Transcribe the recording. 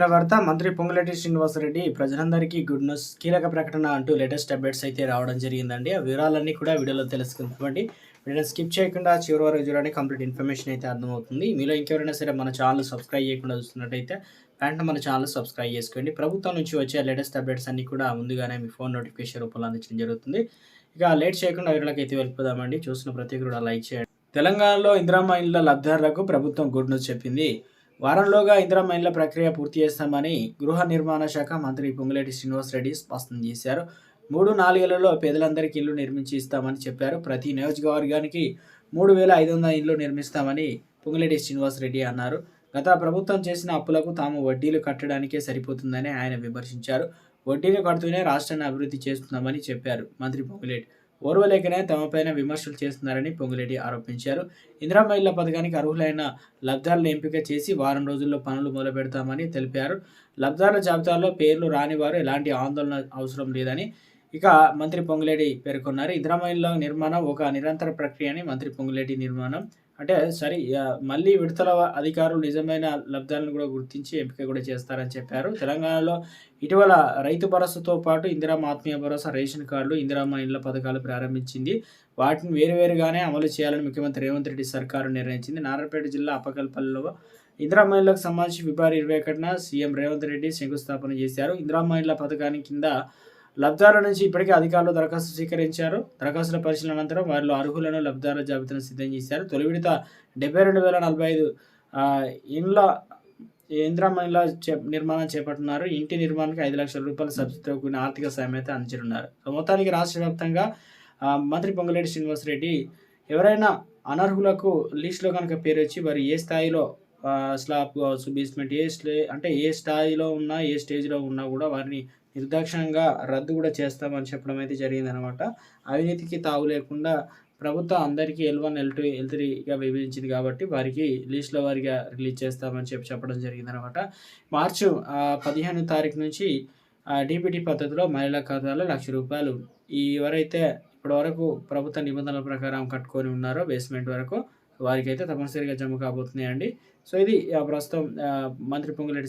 వార్త మంత్రి పొంగులేటి శ్రీనివాసరెడ్డి ప్రజలందరికీ గుడ్ న్యూస్ కీలక ప్రకటన అంటూ లేటెస్ట్ అప్డేట్స్ అయితే రావడం జరిగిందండి. ఆ వివరాలన్నీ కూడా వీడియోలో తెలుసుకుందామండి. వీడియో స్కిప్ చేయకుండా చివరి వరకు చూడండి. కంప్లీట్ ఇన్ఫర్మేషన్ అయితే అర్థమవుతుంది. మీలో ఇంకెవరైనా సరే మన ఛానల్ సబ్స్క్రైబ్ చేయకుండా చూస్తున్నట్టయితే వెంటనే మన ఛానల్ సబ్స్క్రైబ్ చేసుకోండి. ప్రభుత్వం నుంచి వచ్చే లేటెస్ట్ అప్డేట్స్ అన్ని కూడా ముందుగానే మీ ఫోన్ నోటిఫికేషన్ రూపంలో అందించడం జరుగుతుంది. ఇక లేట్ చేయకుండా వీడియోకి అయితే వెళ్ళిపోదామండి. చూసిన ప్రతి కూడా లైక్ చేయండి. తెలంగాణలో ఇందిరామ ఇళ్ళ లబ్ధిదారులకు ప్రభుత్వం గుడ్ న్యూస్ చెప్పింది. వారంలోగా ఇందిరా మైన్ల ప్రక్రియ పూర్తి చేస్తామని గృహ నిర్మాణ శాఖ మంత్రి పొంగులేటి శ్రీనివాసరెడ్డి స్పష్టం చేశారు. మూడు నాలుగేళ్ళలో పేదలందరికీ ఇల్లు నిర్మించి ఇస్తామని చెప్పారు. ప్రతి నియోజకవర్గానికి మూడు వేల ఐదు వందల ఇల్లు నిర్మిస్తామని పొంగులేటి శ్రీనివాసరెడ్డి అన్నారు. గత ప్రభుత్వం చేసిన అప్పులకు తాము వడ్డీలు కట్టడానికే సరిపోతుందని ఆయన విమర్శించారు. వడ్డీలు కడుతూనే రాష్ట్రాన్ని అభివృద్ధి చేస్తున్నామని చెప్పారు మంత్రి పొంగులేటి. ఓర్వలేకనే తమపైన విమర్శలు చేస్తున్నారని పొంగిరెడ్డి ఆరోపించారు. ఇందిరా మహిళ పథకానికి అర్హులైన లబ్ధాలను ఎంపిక చేసి వారం రోజుల్లో పనులు మొదలు పెడతామని తెలిపారు. లబ్ధాల జాబితాలో పేర్లు రాని వారు ఎలాంటి ఆందోళన అవసరం లేదని ఇక మంత్రి పొంగులేటి పేర్కొన్నారు. ఇందిరా మహిళ నిర్మాణం ఒక నిరంతర ప్రక్రియ అని మంత్రి పొంగులేటి నిర్మాణం అంటే సరే మళ్ళీ విడతల అధికారులు నిజమైన లబ్ధాలను కూడా గుర్తించి ఎంపిక కూడా చేస్తారని చెప్పారు. తెలంగాణలో ఇటీవల రైతు భరోసాతో పాటు ఇందిరా ఆత్మీయ భరోసా రేషన్ కార్డులు ఇందిరా మహిళల పథకాలు ప్రారంభించింది. వాటిని వేరువేరుగానే అమలు చేయాలని ముఖ్యమంత్రి రేవంత్ రెడ్డి సర్కారు నిర్ణయించింది. నారాయణపేట జిల్లా అప్పకల్పల్లిలో ఇందిరా మహిళలకు సంబంధించి ఫిబ్రవరి ఇరవై ఒకటిన సీఎం రేవంత్ రెడ్డి శంకుస్థాపన చేశారు. ఇందిరా ఇళ్ళ పథకానికి కింద లబ్ధారుల నుంచి ఇప్పటికే అధికారులు దరఖాస్తు స్వీకరించారు. దరఖాస్తుల పరిశీలన అనంతరం వారిలో అర్హులను లబ్ధారుల జాబితాను సిద్ధం చేశారు. తొలి విడత డెబ్బై రెండు వేల నలభై ఐదు ఇండ్ల ఇందిరమ్మ నిర్మాణం చేపట్టున్నారు ఇంటి నిర్మాణానికి ఐదు లక్షల రూపాయల సబ్సిడీతో కూడిన ఆర్థిక సాయం అయితే అందించనున్నారు. సో మొత్తానికి రాష్ట్ర వ్యాప్తంగా మంత్రి పొంగులేటి శ్రీనివాసరెడ్డి ఎవరైనా అనర్హులకు లిస్టులో కనుక పేరు వచ్చి వారు ఏ స్థాయిలో స్లాబ్ కావచ్చు బేస్మెంట్ ఏ స్టే అంటే ఏ స్థాయిలో ఉన్నా ఏ స్టేజ్లో ఉన్నా కూడా వారిని నిర్దాక్షణంగా రద్దు కూడా చేస్తామని చెప్పడం అయితే జరిగిందనమాట అవినీతికి తావు లేకుండా ప్రభుత్వం అందరికీ L one L two L త్రీగా విభజించింది కాబట్టి వారికి లిస్టుల వారిగా రిలీజ్ చేస్తామని చెప్పి చెప్పడం జరిగిందనమాట మార్చి పదిహేను తారీఖు నుంచి డీబీటీ పద్ధతిలో మహిళా ఖాతాలో లక్ష రూపాయలు ఎవరైతే ఇప్పటివరకు ప్రభుత్వ నిబంధనల ప్రకారం కట్టుకొని ఉన్నారో బేస్మెంట్ వరకు వారికైతే తప్పనిసరిగా జమ కాబోతున్నాయండి. సో ఇది ఆ, ప్రస్తుతం ఆ, మంత్రి పొంగులేటి